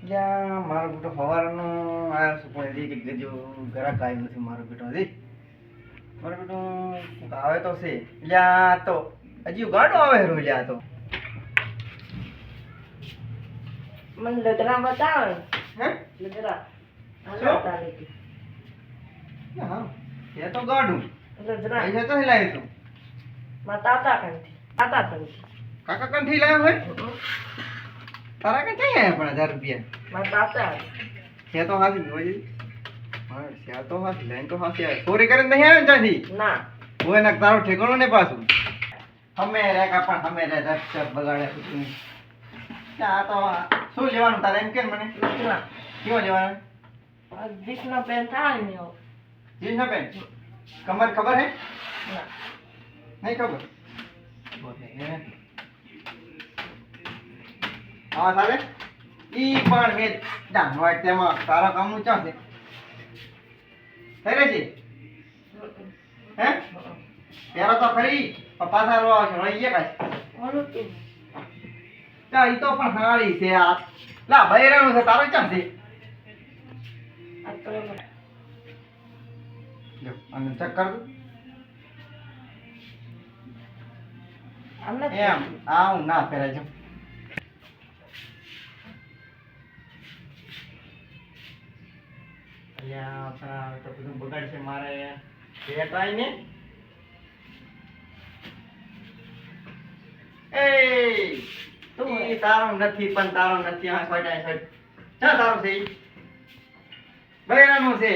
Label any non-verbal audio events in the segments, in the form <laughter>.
ત્યાં મારો બેટો સવારનો આવ્યો છે પણ હજી કંઈક હજુ ઘરાક આવ્યું નથી મારો બેટો હજી. મારો બેટો આવે તો છે. લ્યા તો હજી ગાડો આવે રો લ્યા તો. મને લગરા બતાવે હે? લગરા હાલો તારે હા એ તો ગાડું. લગરા એ તો લાવ્યો તો માતા તાતા કંથી તાતા કંથી કાકા કંથી લાવ્યો હોય? તારા કઈ ક્યાં પણ હજાર રૂપિયા? મારા તાતા છે તો હાથી જોઈ હા છે તો હાથી લાઈન તો હાથી આવે. ચોરી કરીને નહીં આવે ત્યાંથી? ના. હું એને તારો ઠેકાણો ને પાછું. અમે રે કાપણ અમે રે રક્ષક બગાડે આ તો શું લેવાનું તારે એમ કે મને? કેવો લેવાનું? દીકનો પેન થાય ને. પેન્ટ કમર ખબર હે? ના. નહીં ખબર? હા સાલે ઈ પણ મેં જાણવા તેમાં તારા કામનું ચા છે? થઈ છે? હે? પેલા તો ખરી પપ્પા પાછા રો આવશે. રહી ગયા કાંઈ તા ઈ તો પણ હાળી છે આ. લા બૈરાનું છે તારો ચા છે? અને ચેક કર એમ આવું ના ફેરાય જો. અલ્યા આપણા તો બધું બગાડશે મારે. પેટ ને. એ તું ઈ તારો નથી પણ તારો નથી. આ સાઈડ આ સાઈડ તારો છે બૈરાનું છે.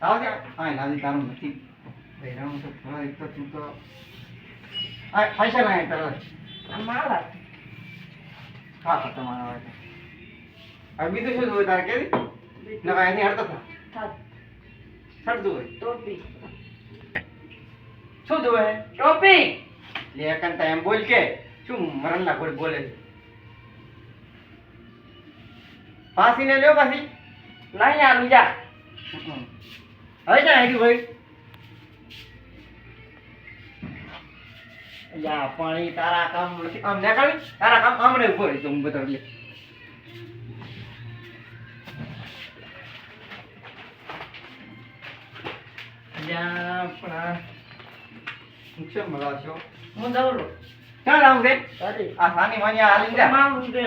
તારો છે? હા લાજી તારો નથી. બૈરાનું તો થોડા એક તો તું તો આ પૈસા ના પેલા મારા. હા તમારા હવે બીજું શું જોયું તારે કે નકા એની હડતો થા હડતું હોય ટોપી શું જોવે ટોપી લે કંતા એમ બોલ કે શું મરણ ના કોઈ બોલે છે પાસી ને લ્યો પાસી નહીં આલું બીજા. હવે જા હેડી ભાઈ યા પાણી તારા કામ નથી આમ નીકળી તારા કામ આમણે ઊભો રહી તો હું લે યા પણ આ નુકસાન મળાશો હું આ સાની માની આ હાલી જા. મારું દે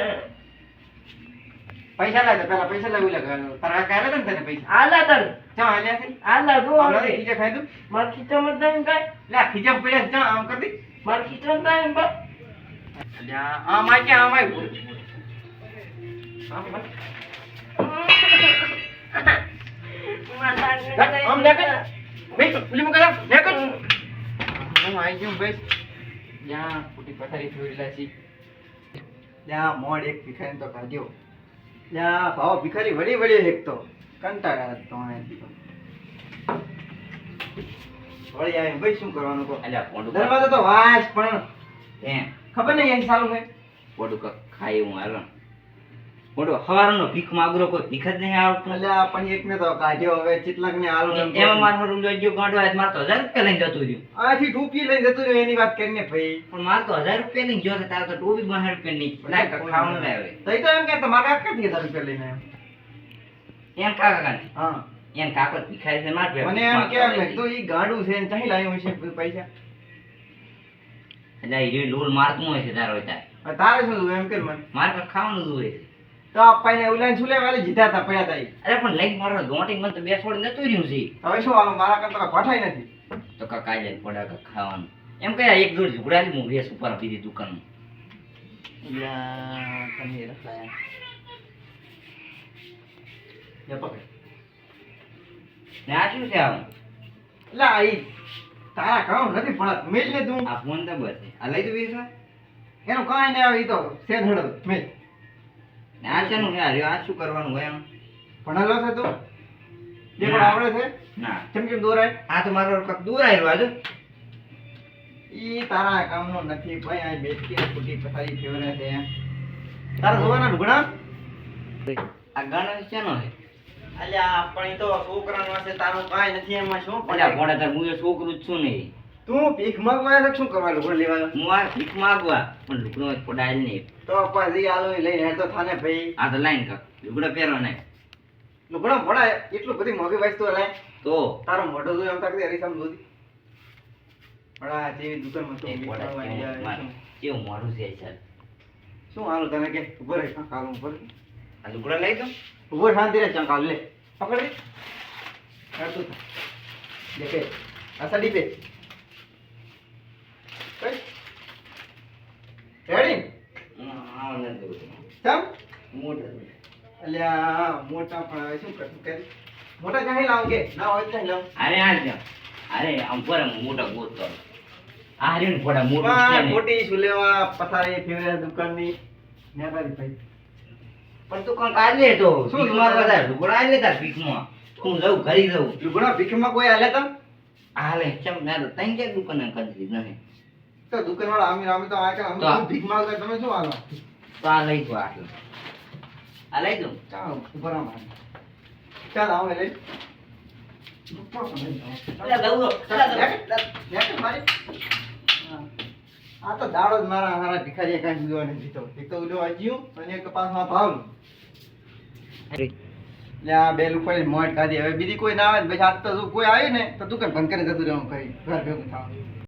પૈસા લાગે પેલા પૈસા લાવી લાગે તારા કાલે ને તને પૈસા? આલા તન. ચા આલ્યા છે? આલા જો હમણાં ખીચા ખાઈ દઉં માર ખીચામાં થાય કાય લે આ ખીચા પડ્યા ચા આમ કરી દે માર ખીચામાં થાય ને બસ અલ્યા આમાં ક્યાં આમાં બોલ. <laughs> આમ બોલ. આમ લે કર. બેસ, પેલી મૂકી દે, લે કર. હું આઈ ગયો બેસ. જ્યાં ખોટી પથારી ફેરવેલા છે જ્યાં મોડ એક ભિખારી તો કાઢ્યો. જ્યાં ભાવ ભિખારી વળી વળી એક તો. કંટાળા તો. વળી આવીને ભાઈ શું કરવાનું કહો? અલ્યા પોંડું દરવાજો તો વાસ પણ ખબર નહીં અહીં સારું છે? પોડું ક ખાય હું હાલો. પોંડું હવારનો ભીખ માગરો કોઈ ભીખ જ નહીં આવતું. અલ્યા પણ એકને તો કાઢ્યો હવે કેટલાક ને આલો એમ એમાં મારો રૂમ જોઈ ગયો ગાંડો આજ મારે તો હજાર રૂપિયા લઈને જતું રહ્યું. આથી ટૂંકી લઈને જતું રહ્યું એની વાત કરીને ભાઈ. પણ મારે તો હજાર રૂપિયા લઈને ગયો તારે તો ટોપી બહાર રૂપિયા નહીં. ખાવાનું લાવે. તઈ તો એમ કે તમારે આ ક્યાંથી હજાર રૂપિયા લઈને? એમ કાકા હા. એમ કાકો ભીખારી છે મારે મને એમ કે મેં કીધું ઈ ગાંડું છે ને ચાહી લાવ્યું હશે પૈસા? એટલે એ લોલ માર્ક હોય છે તારો તારે. તારે શું એમ કે મને. મારે ખાવાનું જોવે તો અપ્પાઈને ઉલાઈને છુલે વાલે જીતા હતા પડ્યા હતા અરે પણ લઈ મારો ગોટી મન તો બે છોડી નતું રહ્યું છે. હવે શું આનું મારા કરતા પઠાઈ નથી. તો કા કાઈ જાય પડે કા ખાવાનું. એમ કહે એક જોડ ઝુગડાલી હું વેસ ઉપર આપી દીધી દુકાન યા, તમે પકડ. ને આ શું છે આમ? લે આ તારા કામ નથી પણ મેલ ને તું. આ ફોન તો બસ છે. આ લઈ દઉં એનું કાંઈ નહીં આવે ઈ તો હળદ મેલ. આ શેનું છે? આ રહ્યો? આ શું કરવાનું હોય એમ? ભણેલો છે તું? જે પણ આવડે છે? ના. કેમ કેમ દોરાય? આ તો મારો કાંઈક દૂર આવ્યો આજે. ઈ તારા કામનો નથી ભાઈ આ બેઠી ને ખોટી પથારી ફેવરે છે. તારા જોવાના ઢુકડા આ ગાણો શેનો છે? અલ્યા પણ ઈ તો છોકરાનો છે તારું કાંઈ નથી એમાં શું પણ તાર હું એ છોકરું જ છું નહીં તું ભીખ માંગવા છે શું કરવા લુગડો લેવા આવ્યો? હું આ ભીખ માંગવા પણ લુગડો પડાયેલ નહીં. તો પછી આલો લઈને હેડતો થાને ભાઈ. આ તો લાઈન કર લુગડા પહેરો ને. લુગડો પડાય એટલું બધી મોંઘી વાઈસ તો લાય. તો? તારો મોઢો જોઈ એમ તાકતી હરીસામ જોતી. પડા જેવી દુકાનમાં માં તો કેવું? મોઢું છે સાહેબ શું હાલો તને કે? ઊભો રહે કાલ ઉપર આ લુગડો લઈ દઉં? ઊભો શાંતિ રહે ચંકાલ લે. પકડ રે હા થા. દેખે આ સાડી પે કઈ? રેડી આ નથી ચમ મોઢું. અલ્યા મોટા પણ શું કરશું? કે મોટા ચાહી લાવ કે? ના હોય તો લાવ? અરે આ જ અરે આમ પર મોટા ગોત કરો આ પોડા મોટું ને. મોટી સુલેવા લેવા? પથારી ફેવરે દુકાનની. નેતારી ભાઈ. પણ તું કોણ કાઢ લે તો શું ભીખ બધા તાર લેતા ભીખમાં હું લઉં ઘરી લઉં. લુગડા ભીખમાં કોઈ હાલે તમ હાલે કેમ? ના તો તઈ કે દુકાન કરી નહીં. તો દુકાનવાળા આમી રામી તો આ કે અમે ભીખ માંગતા તમે શું હાલો? તો આ લઈ દો આટલું. આ લઈ દઉં ચાલો મારે. ચાલ આવો લઈ આ તો દાડો જ મારા મારા ભિખારી કાંઈ જોવા નથી તો એક તો ઉલ્યો વાંચ્યું અને એક પાછમાં ભાવલું એટલે આ બે લોકો મોટ કાઢી. હવે બીજી કોઈ ના આવે ને પછી આજ તો કોઈ આવ્યું ને તો દુકાન બંધ કરીને જતું રહેવું કરી. ઘર ભેગું થવાનું